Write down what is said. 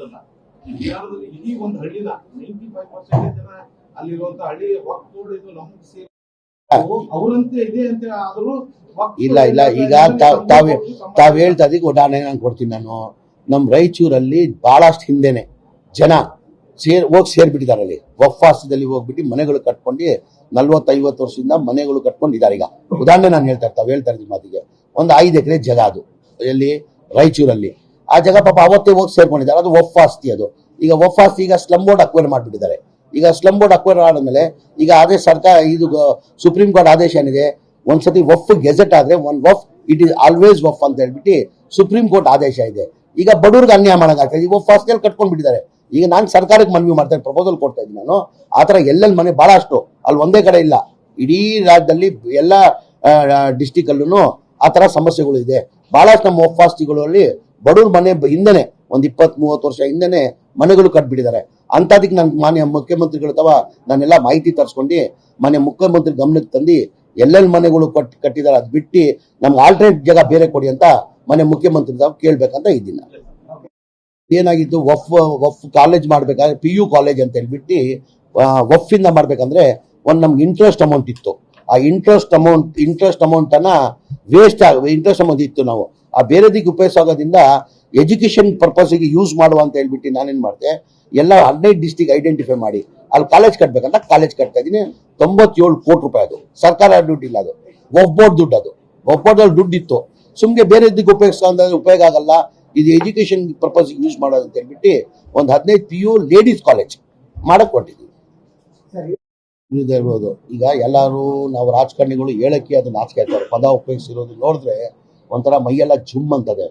ಅಂತಲ್ಲ ಬಿಹಾರದಲ್ಲಿ ಇಡೀ ಒಂದು ಹಳ್ಳಿ ನೈಂಟಿ ಫೈವ್ ಪರ್ಸೆಂಟ್ ಜನ ಅಲ್ಲಿರುವಂತ ಹಳ್ಳಿ ವಕ್ ಬೋರ್ಡ್ ಇದು ನಮ್ಗೆ ಸೇರಿ ಅವರಂತೆ ಇದೆ ಅಂತ ಆದರೂ ಇಲ್ಲ ಇಲ್ಲ ಈಗ ತಾವ್ ಹೇಳ್ತಾ ಇದೀಗ ಉದಾಹರಣೆ ನಾನು ಕೊಡ್ತೀನಿ ನಾನು. ನಮ್ಮ ರಾಯಚೂರಲ್ಲಿ ಬಹಳಷ್ಟು ಹಿಂದೆನೆ ಜನ ಸೇರ್ ಹೋಗಿ ಸೇರ್ಬಿಟ್ಟಿದ್ದಾರೆ ಅಲ್ಲಿ. ವಫಾಸದಲ್ಲಿ ಹೋಗ್ಬಿಟ್ಟು ಮನೆಗಳು ಕಟ್ಕೊಂಡು ನಲ್ವತ್ತೈವತ್ತು ವರ್ಷದಿಂದ ಮನೆಗಳು ಕಟ್ಕೊಂಡಿದ್ದಾರೆ ಈಗ. ಉದಾಹರಣೆ ನಾನು ಹೇಳ್ತಾ ಇರ್ತಾವೆ ಹೇಳ್ತಾ ಇದ್ದೀನಿ ಮಾತಿಗೆ. ಒಂದು ಐದು ಎಕರೆ ಜಗ ಅದು. ಎಲ್ಲಿ? ರಾಯಚೂರಲ್ಲಿ. ಆ ಜಾಗ ಪಾಪ ಅವತ್ತೇ ಹೋಗಿ ಸೇರ್ಕೊಂಡಿದ್ದಾರೆ. ಅದು ಒಫ್ ಆಸ್ತಿ ಅದು. ಈಗ ಒಫ್ ಆಸ್ತಿ ಈಗ ಸ್ಲಮ್ ಬೋರ್ಡ್ ಅಕ್ವೈರ್ ಮಾಡಿಬಿಟ್ಟಿದ್ದಾರೆ. ಈಗ ಸ್ಲಮ್ ಬೋರ್ಡ್ ಅಕ್ವೈರ್ ಆದ್ಮೇಲೆ ಈಗ ಅದೇ ಸರ್ಕಾರ ಇದು ಸುಪ್ರೀಂ ಕೋರ್ಟ್ ಆದೇಶ ಏನಿದೆ, ಒಂದ್ಸತಿ ಒಫ್ ಗೆಜೆಟ್ ಆದ್ರೆ ಒನ್ ವಫ್ ಇಟ್ ಇಸ್ ಆಲ್ವೇಸ್ ಒಫ್ ಅಂತ ಹೇಳ್ಬಿಟ್ಟು ಸುಪ್ರೀಂ ಕೋರ್ಟ್ ಆದೇಶ ಇದೆ. ಈಗ ಬಡವ್ರಿಗೆ ಅನ್ಯಾಯ ಮಾಡೋಕ್ಕಾಗ್ತದೆ. ಈಗ ಒಫ್ ಆಸ್ತಿಯಲ್ಲಿ ಕಟ್ಕೊಂಡ್ ಬಿಟ್ಟಿದ್ದಾರೆ. ಈಗ ನಾನು ಸರ್ಕಾರಕ್ಕೆ ಮನವಿ ಮಾಡ್ತೇನೆ ಪ್ರಪೋಸಲ್ ಕೊಡ್ತಾ ಇದ್ದೀನಿ ನಾನು. ಆ ಥರ ಎಲ್ಲೆಲ್ಲಿ ಮನೆ ಭಾಳಷ್ಟು ಅಲ್ಲಿ ಒಂದೇ ಕಡೆ ಇಲ್ಲ. ಇಡೀ ರಾಜ್ಯದಲ್ಲಿ ಎಲ್ಲ ಡಿಸ್ಟಿಕ್ ಅಲ್ಲೂ ಆ ಥರ ಸಮಸ್ಯೆಗಳು ಇದೆ. ಭಾಳಷ್ಟು ನಮ್ಮ ಒಫ್ ಆಸ್ತಿಗಳಲ್ಲಿ ಬಡವ್ರ ಮನೆ ಹಿಂದೆನೆ, ಒಂದು ಇಪ್ಪತ್ ಮೂವತ್ತು ವರ್ಷ ಹಿಂದೆನೆ ಮನೆಗಳು ಕಟ್ಬಿಟ್ಟಿದ್ದಾರೆ. ಅಂತದಕ್ಕೆ ನಾನು ಮಾನ್ಯ ಮುಖ್ಯಮಂತ್ರಿಗಳು ಅಥವಾ ನಾನೆಲ್ಲ ಮಾಹಿತಿ ತರಿಸ್ಕೊಂಡು ಮನೆ ಮುಖ್ಯಮಂತ್ರಿ ಗಮನಕ್ಕೆ ತಂದು ಎಲ್ಲೆಲ್ಲಿ ಮನೆಗಳು ಕಟ್ ಕಟ್ಟಿದ್ದಾರೆ ಅದು ಬಿಟ್ಟು ನಮ್ಗೆ ಆಲ್ಟರ್ನೇಟ್ ಜಾಗ ಬೇರೆ ಕೊಡಿ ಅಂತ ಮನೆ ಮುಖ್ಯಮಂತ್ರಿ ತಾವು ಕೇಳ್ಬೇಕಂತ ಇದ್ದೀನಿ. ಏನಾಗಿತ್ತು ವಫ್ ವಫ್ ಕಾಲೇಜ್ ಮಾಡ್ಬೇಕಾದ್ರೆ ಪಿ ಯು ಕಾಲೇಜ್ ಅಂತ ಹೇಳ್ಬಿಟ್ಟು ವಫ್ ಇಂದ ಮಾಡ್ಬೇಕಂದ್ರೆ ಒಂದು ನಮ್ಗೆ ಇಂಟ್ರೆಸ್ಟ್ ಅಮೌಂಟ್ ಇತ್ತು. ಆ ಇಂಟ್ರೆಸ್ಟ್ ಅಮೌಂಟ್ ಇಂಟ್ರೆಸ್ಟ್ ಅಮೌಂಟ್ ಅನ್ನ ವೇಸ್ಟ್ ಆಗ ಇಂಟ್ರೆಸ್ಟ್ ಅಮೌಂಟ್ ಇತ್ತು ನಾವು. ಆ ಬೇರೆದಿಕ್ಕೆ ಉಪಯೋಗಿಸೋದ್ರಿಂದ ಎಜುಕೇಶನ್ ಪರ್ಪಸ್ಗೆ ಯೂಸ್ ಮಾಡುವ ಅಂತ ಹೇಳ್ಬಿಟ್ಟು ನಾನೇನು ಮಾಡಿದೆ ಎಲ್ಲ ಹದಿನೈದು ಡಿಸ್ಟಿಕ್ ಐಡೆಂಟಿಫೈ ಮಾಡಿ. ಅಲ್ಲಿ ಕಾಲೇಜ್ ಕಟ್ಬೇಕಂತ ಕಾಲೇಜ್ ಕಟ್ತಾ ಇದೀನಿ ತೊಂಬತ್ತೇಳು ಕೋಟಿ ರೂಪಾಯಿ ಅದು. ಸರ್ಕಾರ ದುಡ್ಡು ಇಲ್ಲ ಅದು. ಒಬ್ಬೊಡ್ ದುಡ್ಡು ಅದು. ಒಬ್ಬೊಡ್ದಲ್ಲಿ ದುಡ್ಡು ಇತ್ತು ಸುಮ್ಗೆ ಬೇರೆ ಇದಕ್ಕೆ ಉಪಯೋಗಿಸೋ ಉಪಯೋಗ ಆಗಲ್ಲ. ಇದು ಎಜುಕೇಶನ್ ಪರ್ಪಸ್ ಯೂಸ್ ಮಾಡೋದು ಅಂತ ಹೇಳ್ಬಿಟ್ಟು ಒಂದು ಹದಿನೈದು ಪಿ ಯು ಲೇಡೀಸ್ ಕಾಲೇಜ್ ಮಾಡಕ್ ಕೊಟ್ಟಿದ್ದೀವಿ ಇರ್ಬೋದು. ಈಗ ಎಲ್ಲರೂ ನಾವು ರಾಜಕಾರಣಿಗಳು ಹೇಳಕ್ಕೆ ಅದನ್ನ ನಾಚಿಕೆ ಆಗ್ತಾರೆ. ಪದ ಉಪಯೋಗಿಸಿರೋದು ನೋಡಿದ್ರೆ ಒಂಥರ ಮೈಯೆಲ್ಲ ಜುಮ್ ಅಂತದೆ